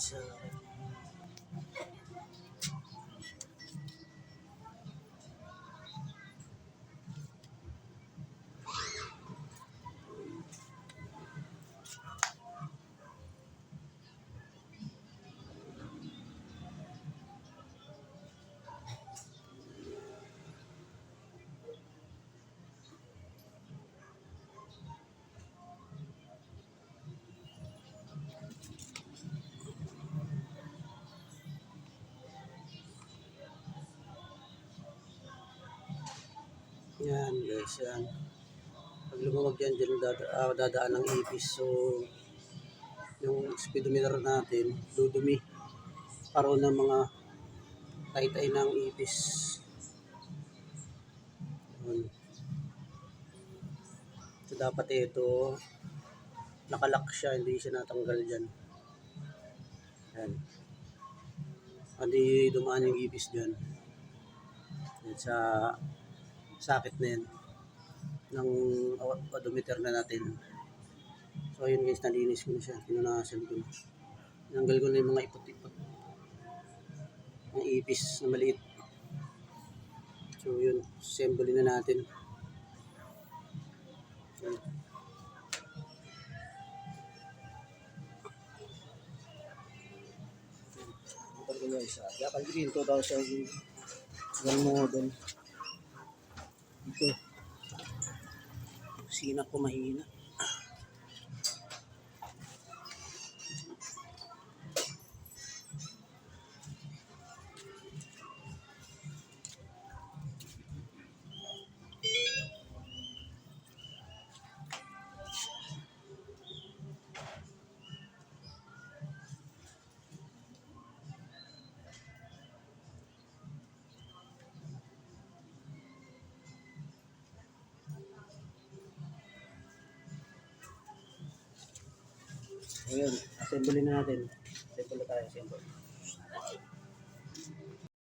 sa Yan guys, yan. Pag lumawag yan, dyan dada, ah, dadaan ng ipis. So, yung speedometer natin, dudumi. Paroon ng mga tay-tay ng ipis. Yun. So, dapat ito, nakalak siya, hindi siya natanggal dyan. Yan. Hindi dumaan yung ipis dyan. Yan sa sakit na yan ng odometer na natin. So ayun guys, nalinis ko na siya. Pinunasan ko na. Tinanggal ko na yung mga ipot-ipot. Ang ipis na maliit. So yun, assemble na natin. Ito ko guys, ah, Yakal Green 2000 One model. Ito. Sina ko mahina. Ayun, assemble na natin. Assemble tayo, assemble.